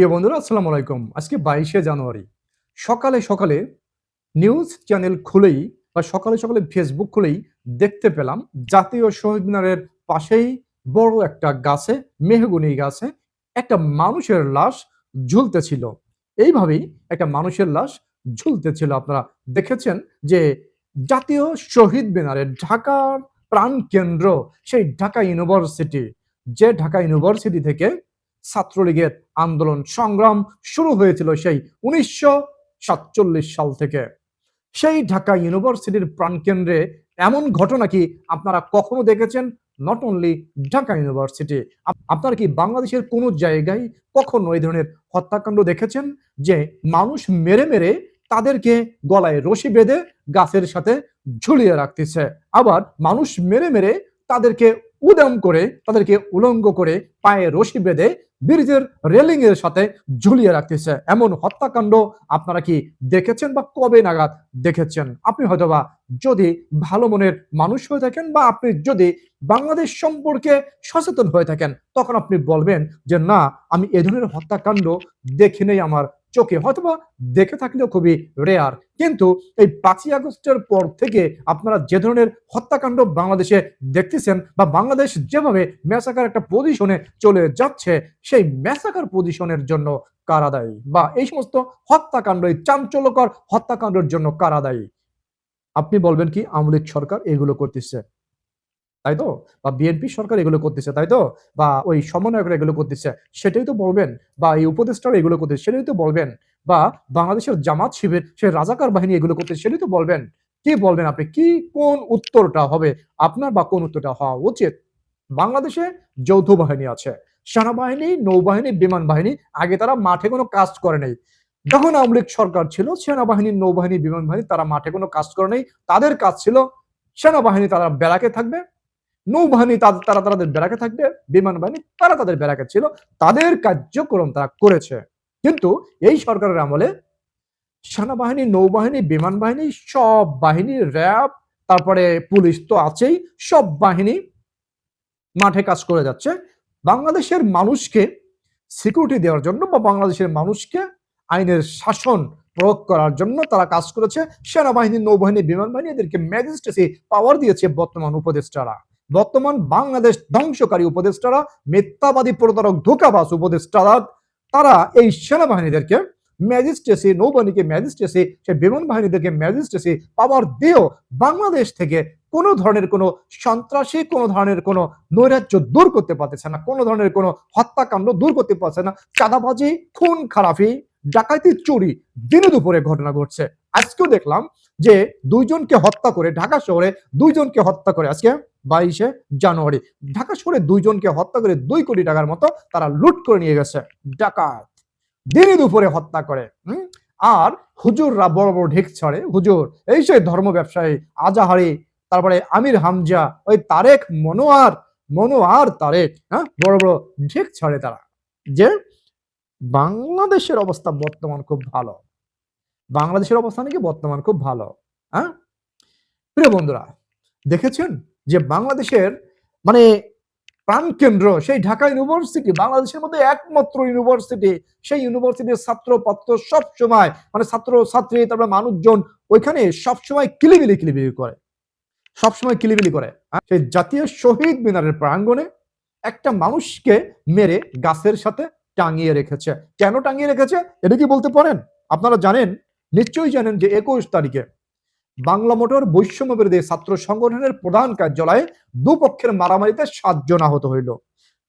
প্রিয় বন্ধুরা, আসসালামু আলাইকুম। আজকে বাইশে জানুয়ারি। সকালে সকালে নিউজ চ্যানেল খুলেই বা সকালে সকালে ফেসবুক খুলেই দেখতে পেলাম, জাতীয় শহীদ মিনারের পাশেই বড় একটা গাছে, মেহগুনি গাছে, একটা মানুষের লাশ ঝুলতেছিল। এইভাবেই একটা মানুষের লাশ ঝুলতেছিল। আপনারা দেখেছেন যে জাতীয় শহীদ মিনারের ঢাকার প্রাণ কেন্দ্র সেই ঢাকা ইউনিভার্সিটি, যে ঢাকা ইউনিভার্সিটি থেকে ছাত্রলীগের আন্দোলন সংগ্রাম শুরু হয়েছিল সেই উনিশশো সাতচল্লিশ সাল থেকে। সেই ঢাকা ইউনিভার্সিটির প্রাণকেন্দ্রে এমন ঘটনা কি আপনারা কখনো দেখেছেন? নট অনলি ঢাকা ইউনিভার্সিটি, আপ- আপনারা কি বাংলাদেশের কোনো জায়গায় কখনো এই ধরনের হত্যাকাণ্ড দেখেছেন? যে মানুষ মেরে মেরে তাদেরকে গলায় রশি বেঁধে গাছের সাথে ঝুলিয়ে রাখতেছে, আবার মানুষ মেরে মেরে তাদেরকে উদম করে, তাদেরকে উলঙ্গ করে পায়ে রশি বেঁধে ব্রিজের রেলিং এর সাথে ঝুলিয়ে রাখতেছে। এমন হত্যাকাণ্ড আপনারা কি দেখেছেন বা কবে নাগাদ দেখেছেন? আপনি হয়তোবা যদি ভালো মনের মানুষ হয়ে থাকেন বা আপনি যদি বাংলাদেশ সম্পর্কে সচেতন হয়ে থাকেন, তখন আপনি বলবেন যে, না, আমি এ ধরনের হত্যাকাণ্ড দেখে নেই আমার চোখে, হয়তোবা দেখে থাকলেও খুবই রেয়ার কিন্তু এই পাঁচই আগস্টের পর থেকে আপনারা যে ধরনের হত্যাকাণ্ড বাংলাদেশে দেখতেছেন বা বাংলাদেশ যেভাবে ম্যাসাকার একটা পজিশনে চলে যাচ্ছে, সেই ম্যাসাকার পজিশনের জন্য কারা দায়ী? বা এই সমস্ত হত্যাকাণ্ড এই চাঞ্চল্যকর হত্যাকাণ্ডের জন্য কারা দায়ী? আপনি বলবেন কি আমলিক সরকার এগুলো করতেছে। তাই তো? বা বিএনপি সরকার এগুলো করতেছে, তাই তো? বা ওই সমন্বয়করা এগুলো করতেছে, সেটাই তো বলবেন। বা এই উপদেষ্টারা এগুলো করতেছে, সেটাই তো বলবেন। বা বাংলাদেশের জামাত শিবির, সে রাজাকার বাহিনী এগুলো করতেছে, সেটাই তো বলবেন। কি বলবেন আপনি? কি, কোন উত্তরটা হবে আপনার বা কোন উত্তরটা হওয়া উচিত? বাংলাদেশে যৌথ বাহিনী আছে, সেনাবাহিনী, নৌবাহিনী, বিমান বাহিনী, আগে তারা মাঠে কোনো কাজ করে নাই। যখন আওয়ামী লীগ সরকার ছিল, সেনাবাহিনী, নৌবাহিনী, বিমান বাহিনী, তারা মাঠে কোনো কাজ করে নাই। তাদের কাজ ছিল, সেনাবাহিনী তারা ব্যারাকে থাকবে নৌবাহিনী তারা তাদের ব্যারাকে থাকবে, বিমান বাহিনী তারা তাদের ব্যারাকে ছিল, তাদের কার্যক্রম তারা করেছে। কিন্তু এই সরকারের আমলে সেনাবাহিনী, নৌবাহিনী, বিমান বাহিনী, সব বাহিনী, র্যাব, তারপরে পুলিশ তো আছেই, সব বাহিনী মাঠে কাজ করে যাচ্ছে। বাংলাদেশের মানুষকে সিকিউরিটি দেওয়ার জন্য বা বাংলাদেশের মানুষকে আইনের শাসন প্রয়োগ করার জন্য তারা কাজ করেছে। সেনাবাহিনী, নৌবাহিনী, বিমান বাহিনী এদেরকে ম্যাজিস্ট্রেসি পাওয়ার দিয়েছে বর্তমান উপদেষ্টারা। বর্তমান বাংলাদেশ ধ্বংসকারী উপদেষ্টারা, মিথ্যাবাদী প্রতারক ধোকাবাস উপদেষ্টারা, তারা এই সেনাবাহিনীদেরকে ম্যাজিস্ট্রেসি, নৌবাহিনীকে ম্যাজিস্ট্রেসি সে বিমান বাহিনীদেরকে ম্যাজিস্ট্রেসি পাওয়ার দিয়েও বাংলাদেশ থেকে কোনো ধরনের কোনো সন্ত্রাসী, কোনো ধরনের কোনো নৈরাজ্য দূর করতে পারতেছে না, কোনো ধরনের কোনো হত্যাকাণ্ড দূর করতে পারছে না, চাঁদাবাজি, খুন, খারাপি, ডাকাতি, চুরি, দিনে দুপুরে ঘটনা ঘটছে। আজকেও দেখলাম যে দুইজনকে হত্যা করে ঢাকা শহরে দুইজনকে হত্যা করে আজকে বাইশে জানুয়ারি। ঢাকা শহরে দুইজনকে হত্যা করে দুই কোটি টাকার মতো তারা লুট করে নিয়ে গেছে ডাকাত। দিনে দুপুরে হত্যা করে? আর হুজুররা বড় বড় ঢেক ছড়ে। হুজুর, এই সেই ধর্ম ব্যবসায়ী আজাহারি, তারপরে আমির হামজা, ওই তারেক মনোয়ার মনোয়ার তারেক হ্যাঁ? বড় বড় ঢেক ছড়ে তারা। যে বাংলাদেশের অবস্থা বর্তমান খুব ভালো। বাংলাদেশের অবস্থা নাকি বর্তমান খুব ভালো হ্যাঁ? প্রিয় বন্ধুরা, দেখেছেন যে বাংলাদেশের মানে প্রাণকেন্দ্র সেই ঢাকা ইউনিভার্সিটি, বাংলাদেশের মধ্যে একমাত্র ইউনিভার্সিটি, সেই ইউনিভার্সিটির ছাত্র পত্র সব সময় মানে ছাত্র, ছাত্রী, তারপরে মানুষজন, ওইখানে সব সময় কিলিবিলি কিলিবিলি করে। সব সময় কিলিবিলি করে আর সেই জাতীয় শহীদ মিনারের প্রাঙ্গণে একটা মানুষকে মেরে গাছের সাথে টাঙিয়ে রেখেছে। কেন টাঙিয়ে রেখেছে? এটা কি বলতে পারেন? আপনারা জানেন? নিশ্চয়ই জানেন যে একুশ তারিখে বাংলা মোটর বৈষম্য বিরোধী ছাত্র সংগঠনের প্রধান কার্যালয়ে দুপক্ষের মারামারিতে সাতজন আহত হইল।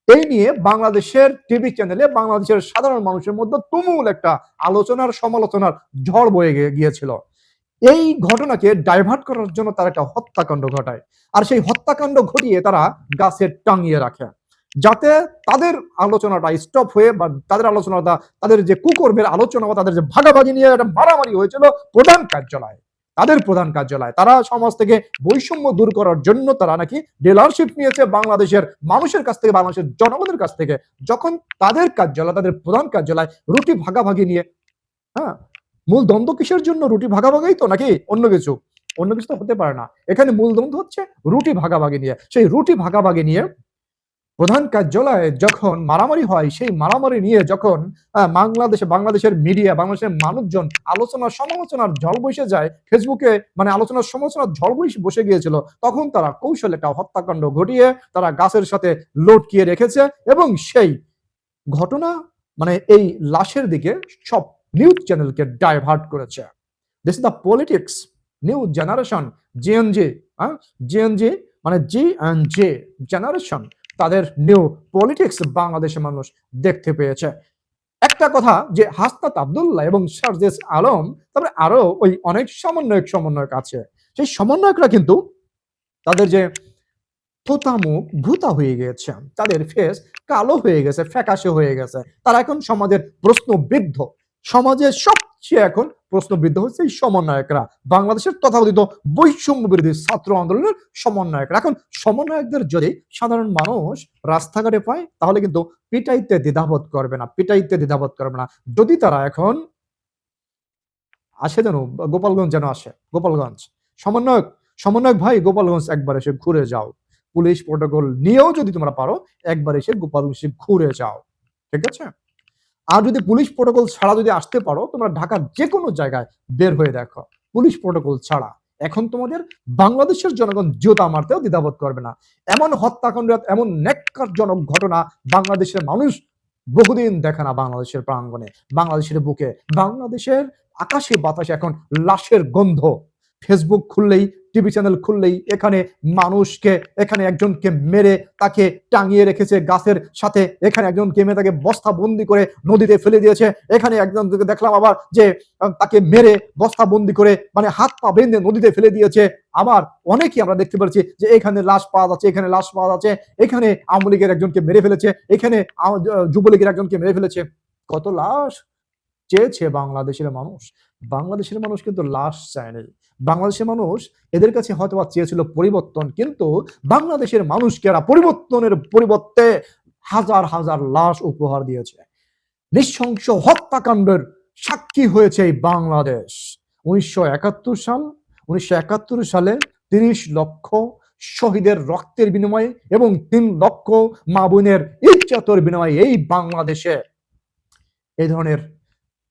এই নিয়ে বাংলাদেশের টিভি চ্যানেলে বাংলাদেশের সাধারণ মানুষের মধ্যে তুমুল একটা আলোচনার, সমালোচনার ঝড় বয়ে গিয়েছিল। এই ঘটনাকে ডাইভার্ট করার জন্য তারা একটা হত্যাকাণ্ড ঘটায়। আর সেই হত্যাকাণ্ড ঘটিয়ে তারা গাছে টাঙিয়ে রাখে। যাতে তাদের আলোচনাটা স্টপ হয়ে বা তাদের আলোচনাটা, তাদের যে কুকর্মের আলোচনা বা তাদের যে ভাগাভাগি নিয়ে একটা মারামারি হয়েছিল প্রধান কার্যালয়। তাদের প্রধান কার্যালয়। তারা সমাজ থেকে বৈষম্য দূর করার জন্য তারা নাকি ডিলারশিপ নিয়েছে বাংলাদেশের মানুষের কাছ থেকে, বাংলাদেশের জনগণের কাছ থেকে। যখন তাদের কার্যালয়, তাদের প্রধান কার্যালয় রুটি ভাগাভাগি নিয়ে হ্যাঁ মূল দ্বন্দ্ব কিসের জন্য রুটি ভাগাভাগি? তো নাকি অন্য কিছু। অন্য কিছু তো হতে পারে না। এখানে মূল দ্বন্দ্ব হচ্ছে রুটি ভাগাভাগি নিয়ে। সেই রুটি ভাগাভাগি নিয়ে প্রধান কার্যালয়ে যখন মারামারি হয়, সেই মারামারি নিয়ে যখন বাংলাদেশে, বাংলাদেশের মিডিয়া বাংলাদেশের মানুষজন আলোচনা, সমালোচনার ঝড় বসে যায়। ফেসবুকে মানে আলোচনার, সমালোচনার ঝড় বসে বসে গিয়েছিল। তখন তারা কৌশলে একটা হত্যাকাণ্ড ঘটিয়ে তারা গাছের সাথে লটকিয়ে রেখেছে এবং সেই ঘটনা মানে এই লাশের দিকে সব নিউজ চ্যানেলকে ডাইভার্ট করেছে। This is the politics new generation GNG GNG মানে জি অ্যান্ড জে জেনারেশন তাদের নিউ পলিটিক্স বাংলাদেশের মানুষ দেখতে পেয়েছে। একটা কথা যে হাসনাত আবদুল্লাহ এবং সারজেস আলম, তারপরে আরও ওই অনেক সমন্বয়ক সমন্বয়ক আছে। সেই সমন্বয়করা কিন্তু তাদের যে থোতা মুখ ভূতা হয়ে গিয়েছে তাদের ফেস কালো হয়ে গেছে, ফ্যাকাশে হয়ে গেছে। তারা এখন সমাজের প্রশ্নবিদ্ধ, সমাজের সবচেয়ে এখন প্রশ্নবিদ্ধ হচ্ছে এই সমন্বয়করা। বাংলাদেশের তথাকথিত বৈষম্য বিরোধী ছাত্র আন্দোলনের সমন্বয়করা। এখন সমন্বয়কদের যদি সাধারণ মানুষ রাস্তাঘাটে পায়, তাহলে কিন্তু পিটাইতে দ্বিধাবোধ করবে না, পিটাইতে দ্বিধাবোধ করবে না। যদি তারা এখন আসে যেন, গোপালগঞ্জ যেন আসে, গোপালগঞ্জ। সমন্বয়ক সমন্বয়ক ভাই, গোপালগঞ্জ একবার এসে ঘুরে যাও। পুলিশ প্রোটোকল নিয়েও যদি তোমরা পারো, একবার এসে গোপালগঞ্জে ঘুরে যাও। ঠিক আছে? আর যদি পুলিশ প্রোটোকল ছাড়া যদি আসতে পারো, তোমরা ঢাকার যে কোনো জায়গায় বের হয়ে দেখো। পুলিশ প্রোটোকল ছাড়া। এখন তোমাদের বাংলাদেশের জনগণ জুতা মারতেও দ্বিধাবোধ করবে না। এমন হত্যাকাণ্ড এমন ন্যাক্কারজনক ঘটনা বাংলাদেশের মানুষ বহুদিন দেখে না বাংলাদেশের প্রাঙ্গণে। বাংলাদেশের বুকে, বাংলাদেশের আকাশে বাতাসে এখন লাশের গন্ধ। ফেসবুক খুললেই টিভি চ্যানেল খুললেই এখানে মানুষকে, এখানে একজনকে মেরে তাকে টাঙিয়ে রেখেছে গাছের সাথে, এখানে একজনকে মেরে তাকে বস্তা বন্দি করে নদীতে ফেলে দিয়েছে, এখানে একজন দেখলাম আবার যে তাকে মেরে বস্তা বন্দি করে মানে হাত পা বেঁধে নদীতে ফেলে দিয়েছে। আবার অনেকেই আমরা দেখতে পাচ্ছি যে এখানে লাশ পাওয়া যাচ্ছে, এখানে লাশ পাওয়া যাচ্ছে, এখানে আওয়ামী লীগের একজনকে মেরে ফেলেছে, এখানে যুবলীগের একজনকে মেরে ফেলেছে। কত লাশ? চেয়েছে বাংলাদেশের মানুষ। বাংলাদেশের মানুষ কিন্তু লাশ চায়নি বাংলাদেশের মানুষ এদের কাছে হয়তো চেয়েছিল পরিবর্তন, কিন্তু বাংলাদেশের মানুষকে এরা পরিবর্তনের পরিবর্তে হাজার হাজার লাশ উপহার দিয়েছে। নৃশংস হত্যাকাণ্ডের সাক্ষী হয়েছে এই বাংলাদেশ। উনিশশো একাত্তর সাল, উনিশশো একাত্তর সালে তিরিশ লক্ষ শহীদের রক্তের বিনিময়ে এবং তিন লক্ষ মা বোনের ইজ্জতের বিনিময়ে এই বাংলাদেশে এই ধরনের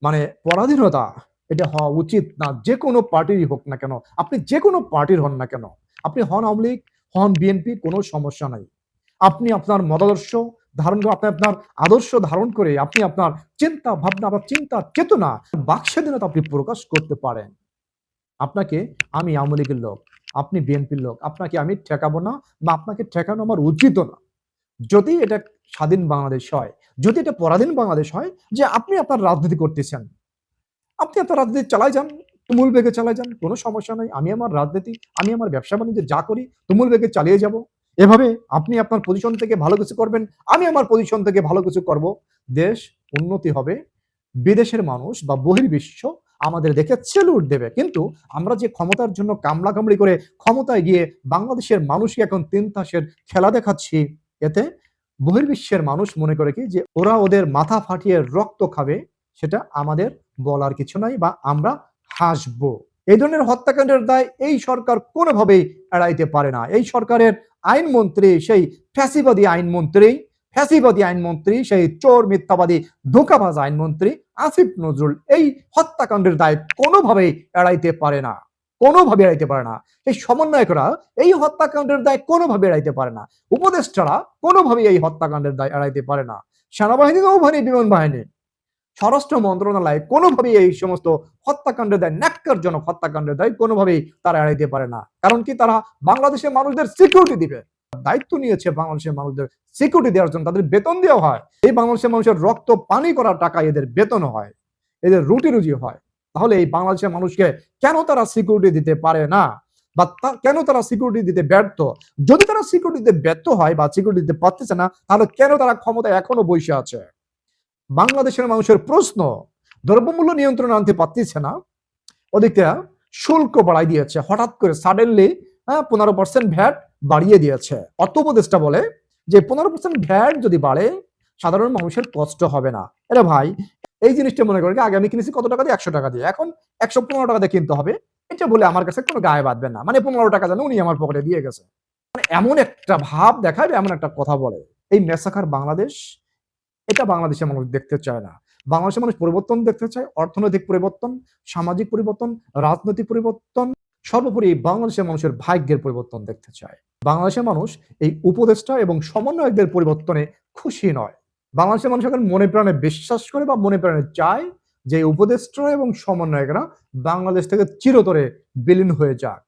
মানে পরাধীনতা এটা হওয়া উচিত না। যে কোনো পার্টিরই হোক না কেন, আপনি যে কোনো পার্টির হন না কেন, আপনি হন আওয়ামী লীগ, হন বিএনপি, কোনো সমস্যা নাই। আপনি আপনার মতাদর্শ ধারণ করে, আপনি আপনার আদর্শ ধারণ করে, আপনি আপনার চিন্তা ভাবনা আপনার চিন্তা চেতনা বাকস্বাধীনতা আপনি প্রকাশ করতে পারেন। আপনাকে আমি আওয়ামী লীগের লোক, আপনি বিএনপির লোক, আপনাকে আমি ঠেকাবো না বা আপনাকে ঠেকানো আমার উচিত না। যদি এটা স্বাধীন বাংলাদেশ হয়, যদি এটা পরাধীন বাংলাদেশ হয়, যে আপনি আপনার রাজনীতি করতেছেন আপনি আপনার রাজনীতি চালাই যান, তুমুল বেগে চালাই যান, কোনো সমস্যা নাই। আমি আমার রাজনীতি, আমি আমার ব্যবসা বাণিজ্য যা করি, তুমুল বেগে চালিয়ে যাব। এভাবে আপনি আপনার পজিশন থেকে ভালো কিছু করবেন, আমি আমার পজিশন থেকে ভালো কিছু করব। দেশ উন্নতি হবে, বিদেশের মানুষ বা বহির্বিশ্ব আমাদের দেখে সেলুট দেবে। কিন্তু আমরা যে ক্ষমতার জন্য কামলা কামড়ি করে ক্ষমতায় গিয়ে বাংলাদেশের মানুষকে এখন তিন তাসের খেলা দেখাচ্ছি, এতে বহির্বিশ্বের মানুষ মনে করে কি যে ওরা ওদের মাথা ফাটিয়ে রক্ত খাবে, সেটা আমাদের বলার কিছু নাই বা আমরা হাসবো। এই ধরনের হত্যাকাণ্ডের দায় এই সরকার কোনোভাবেই এড়াইতে পারে না। এই সরকারের আইনমন্ত্রী সেই ফ্যাসিবাদী আইনমন্ত্রী ফ্যাসিবাদী আইনমন্ত্রী, সেই চোর, মিথ্যাবাদী, ধোকাবাজ আইনমন্ত্রী আসিফ নজরুল এই হত্যাকাণ্ডের দায় কোনোভাবেই এড়াইতে পারে না। কোনোভাবে এড়াইতে পারে না। এই সমন্বয়করা এই হত্যাকাণ্ডের দায় কোনোভাবে এড়াইতে পারে না। উপদেষ্টারা কোনোভাবেই এই হত্যাকাণ্ডের দায় এড়াইতে পারে না। সেনাবাহিনী, নৌবাহিনী, বিমান বাহিনী স্বরাষ্ট্র মন্ত্রণালয় কোনোভাবেই এই সমস্ত হত্যাকাণ্ডের দায়, ন্যাক্কারজনক হত্যাকাণ্ডের দায়, কোনোভাবেই তারা এড়াইতে পারে না। কারণ কি তারা বাংলাদেশের মানুষদের সিকিউরিটি দিবে। দায়িত্ব নিয়েছে বাংলাদেশের মানুষদের সিকিউরিটি দেওয়ার জন্য, তাদের বেতন দেওয়া হয়। এই বাংলাদেশের মানুষের রক্ত, পানি করার টাকা এদের বেতন হয়, এদের রুটি রুজি হয়। তাহলে এই বাংলাদেশের মানুষকে কেন তারা সিকিউরিটি দিতে পারে না? বা কেন তারা সিকিউরিটি দিতে ব্যর্থ? যদি তারা সিকিউরিটি দিতে ব্যর্থ হয় বা সিকিউরিটি দিতে পারতেছে না, তাহলে কেন তারা ক্ষমতায় এখনও বসে আছে? বাংলাদেশের মানুষের প্রশ্ন, দ্রব্যমূল্য নিয়ন্ত্রণ আনতে পারতেছে না। ওদিকে শুল্ক বাড়াই দিয়েছে। হঠাৎ করে সাডেনলি হ্যাঁ পনেরো পার্সেন্ট ভ্যাট বাড়িয়ে দিয়েছে। অর্থ উপদেষ্টা বলে যে, পনেরো পার্সেন্ট ভ্যাট যদি বাড়ে, সাধারণ মানুষের কষ্ট হবে না। এটা ভাই, এই জিনিসটা মনে করেন আগে আমি কিনেছি কত টাকা দিয়ে? একশো টাকা দিয়ে। এখন একশো পনেরো টাকা দিয়ে কিনতে হবে। এটা বলে আমার কাছে কোনো গায়ে বাঁধবে না। মানে পনেরো টাকা জানে উনি আমার পকেটে দিয়ে গেছে। মানে এমন একটা ভাব দেখাবে, এমন একটা কথা বলে। এই মেসাকার বাংলাদেশ এটা বাংলাদেশের মানুষ দেখতে চায় না। বাংলাদেশের মানুষ পরিবর্তন দেখতে চায়, অর্থনৈতিক পরিবর্তন, সামাজিক পরিবর্তন, রাজনৈতিক পরিবর্তন, সর্বোপরি বাংলাদেশের মানুষের ভাগ্যের পরিবর্তন দেখতে চায়। বাংলাদেশের মানুষ এই উপদেষ্টা এবং সমন্বয়কদের পরিবর্তনে খুশি নয়। বাংলাদেশের মানুষ এখন মনে প্রাণে বিশ্বাস করে বা মনে প্রাণে চায় যে উপদেষ্টা এবং সমন্বয়করা বাংলাদেশ থেকে চিরতরে বিলীন হয়ে যাক।